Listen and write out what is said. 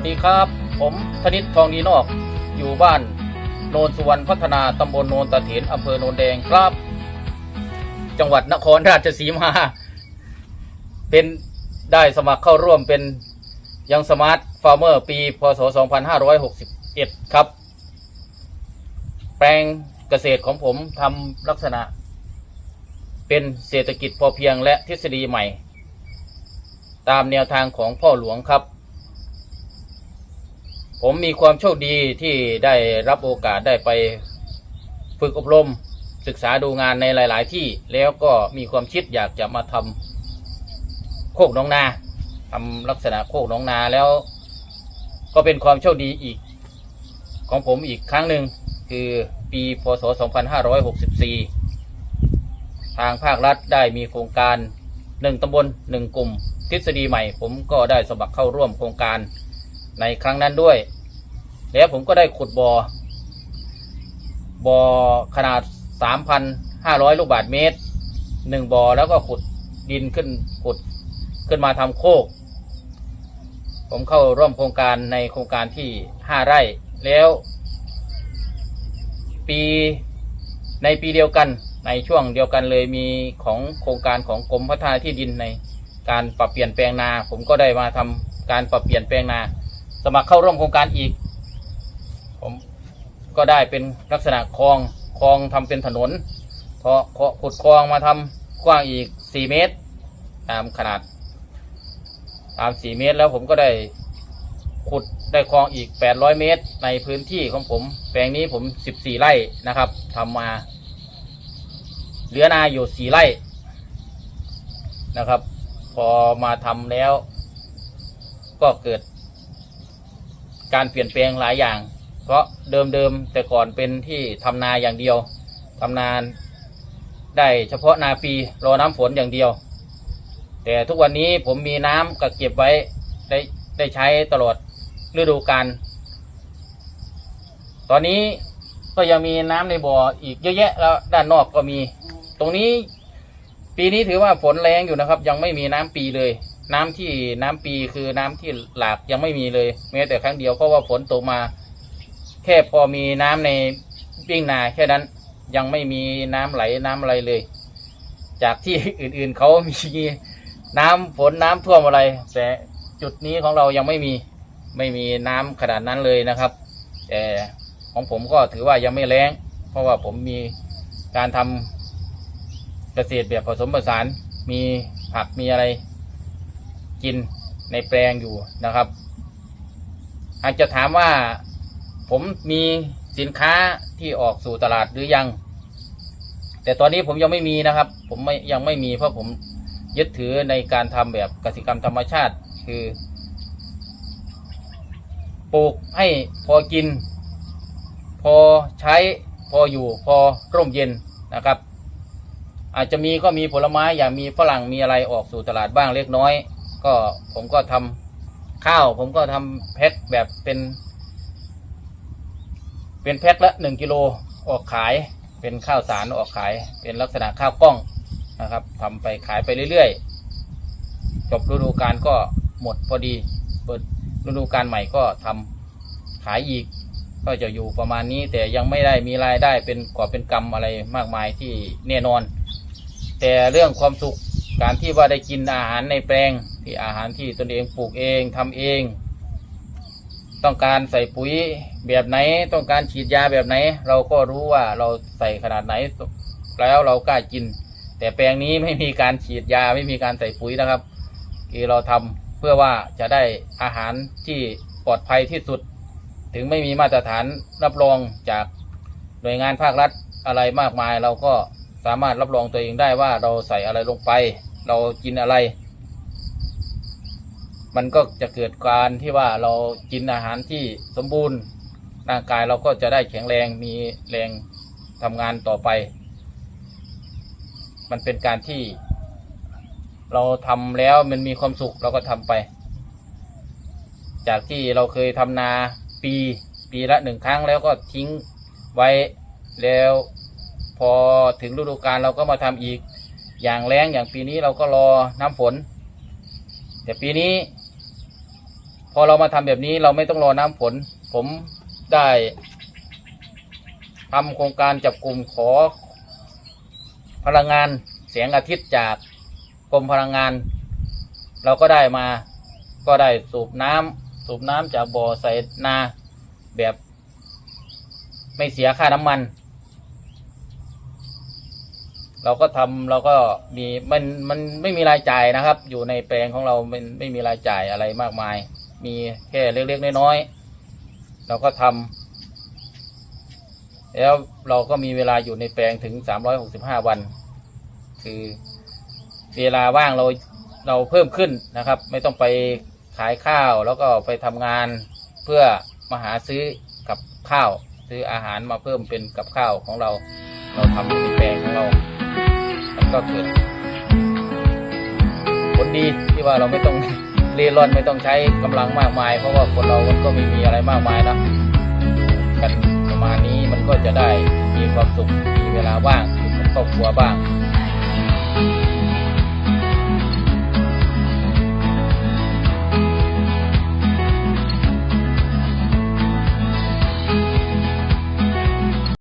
วัสดีครับ ผมธนิตทองดีนอก อยู่บ้านโนนสุวรรณพัฒนาตำบลโนนตะเถนอำเภอโนนแดงครับ จังหวัดนครราชสีมา เป็นได้สมัครเข้าร่วมเป็นยังสมาร์ทฟาร์มเมอร์ปี พศ 2561 ครับ แปลงเกษตรของผมทำลักษณะ เป็นเศรษฐกิจพอเพียงและทฤษฎีใหม่ ตามแนวทางของพ่อหลวงครับ ผมมีความโชคดีที่ได้รับโอกาสได้ไปฝึกอบรมศึกษาดูงานในหลาย ๆ ที่แล้วก็มีความคิดอยากจะมาทำโคกน้องนาทำลักษณะโคกน้องนาแล้ว ก็เป็นความโชคดีอีก ของผมอีกครั้งหนึ่งคือปีพศ 2564 ทางภาครัฐได้มีโครงการหนึ่งตำบลหนึ่งกลุ่ม ทฤษฎีใหม่ ผมก็ได้สมัครเข้าร่วมโครงการในครั้งนั้นด้วย แล้วผมก็ได้ขุดบอ่อบ่อขนาด 3,500 ลูกบาศก์เมตรหนึ่งบ่อแล้วก็ขุดดินขึ้นขุดขึ้นมาทำโคก ผมเข้าร่วมโครงการในโครงการที่5ไร่แล้ว ปีในปีเดียวกันในช่วงเดียวกันเลยมีของโครงการของกรมพัฒนาที่ดินในการปรับเปลี่ยนแปลงนา ผมก็ได้มาทำการปรับเปลี่ยนแปลงนา สมัครเข้าร่วมโครงการอีก ผมก็ได้เป็นลักษณะคลองคลองทำเป็นถนนพอขุดคลองมาทำกว้างอีก4เมตร ตามขนาด ตาม4เมตรแล้วผมก็ได้ขุดได้คลองอีก800เมตร ในพื้นที่ของผม แปลงนี้ผม14ไร่นะครับทำมา เหลือนาอยู่4ไร่นะครับ พอมาทำแล้ว ก็เกิด การเปลี่ยนแปลงหลายอย่าง เพราะเดิมๆแต่ก่อนเป็นที่ทำนาอย่างเดียวทำนาได้เฉพาะนาปีรอน้ำฝนอย่างเดียว แต่ทุกวันนี้ผมมีน้ำกักเก็บไว้ได้ได้ใช้ตลอดฤดูกาลตอนนี้ก็ยังมีน้ำในบ่ออีกเยอะแยะแล้วด้านนอกก็มี ตรงนี้ปีนี้ถือว่าฝนแรงอยู่นะครับ ยังไม่มีน้ำปีเลย น้ำที่น้ำปีคือน้ำที่หลากยังไม่มีเลยแม้แต่ครั้งเดียวเพราะว่าฝนตกมา ค่พอมีน้ำในวิ่งนาแค่นั้นยังไม่มีน้ำไหลน้ำอะไรเลย จากที่อื่นๆเขามีน้ำฝนน้ำท่วมอะไร แต่จุดนี้ของเรายังไม่มีไม่มีน้ำขนาดนั้นเลยนะครับ แต่ของผมก็ถือว่ายังไม่แรงเพราะว่าผมมีการทำเกษตรแบบผสมผสาน มีผักมีอะไร กินในแปลงอยู่นะครับ อาจจะถามว่า ผมมีสินค้าที่ออกสู่ตลาดหรือยัง แต่ตอนนี้ผมยังไม่มีนะครับ ผมไม่ยังไม่มีเพราะผมยึดถือในการทำแบบกสิกรรมธรรมชาติ คือปลูกให้พอกิน พอใช้พออยู่พอร่มเย็นนะครับ อาจจะมีก็มีผลไม้อย่างมีฝรั่งมีอะไรออกสู่ตลาดบ้างเล็กน้อย ก็ผมก็ทำข้าว ผมก็ทำแพ็คแบบเป็น เป็นแพ็คละหนึ่งกิโลออกขาย เป็นข้าวสารออกขาย เป็นลักษณะข้าวกล้องนะครับทำไปขายไปเรื่อยๆ จบฤดูกาลก็หมดพอดี เปิดฤดูกาลใหม่ก็ทำขายอีก ก็จะอยู่ประมาณนี้ แต่ยังไม่ได้มีรายได้เป็นกอเป็นกำอะไรมากมายที่แน่นอน แต่เรื่องความสุขการที่ว่าได้กินอาหารในแปลงที่อาหารที่ตนเองปลูกเองทำเอง ต้องการใส่ปุ๋ยแบบไหน ต้องการฉีดยาแบบไหน เราก็รู้ว่าเราใส่ขนาดไหน แล้วเรากล้ากิน แต่แปลงนี้ไม่มีการฉีดยาไม่มีการใส่ปุ๋ยนะครับคือเราทำเพื่อว่าจะได้อาหารที่ปลอดภัยที่สุด ถึงไม่มีมาตรฐานรับรองจากหน่วยงานภาครัฐอะไรมากมาย เราก็สามารถรับรองตัวเองได้ว่าเราใส่อะไรลงไป เรากินอะไร มันก็จะเกิดการที่ว่าเรากินอาหารที่สมบูรณ์ร่างกายเราก็จะได้แข็งแรงมีแรงทำงานต่อไป มันเป็นการที่ เราทำแล้วมันมีความสุขเราก็ทำไป จากที่เราเคยทำนาปีปีละหนึ่งครั้งแล้วก็ทิ้งไว้แล้วพอถึงฤดูกาลเราก็มาทำอีก อย่างแรงอย่างปีนี้เราก็รอน้ำฝน แต่ปีนี้ พอเรามาทำแบบนี้เราไม่ต้องรอน้ำฝน ผมได้ทำโครงการจับกลุ่มขอ พลังงานแสงอาทิตย์จากกรมพลังงาน เราก็ได้มา ก็ได้สูบน้ำสูบน้ำจากบ่อใส่นาแบบ ไม่เสียค่าน้ำมัน เราก็ทำเราก็มีมันมันไม่มีรายจ่ายนะครับ อยู่ในแปลงของเรามันไม่มีรายจ่ายอะไรมากมาย มีแค่เล็กๆน้อยๆเราก็ทำแล้วเราก็มีเวลาอยู่ในแปลงถึง365วัน คือเวลาว่างเราเราเพิ่มขึ้นนะครับ ไม่ต้องไปขายข้าวแล้วก็ไปทำงานเพื่อมาหาซื้อกับข้าว ซื้ออาหารมาเพิ่มเป็นกับข้าวของเรา เราทำในแปลงของเรา ก็เกิดผลดีที่ว่าเราไม่ต้องเรียร่อนไม่ต้องใช้กำลังมากมาย เพราะว่าคนเรามันก็ไม่มีอะไรมากมายนะกันประมาณนี้มันก็จะได้มีความสุขมีเวลาว่างอยู่กับครอบครัวบ้าง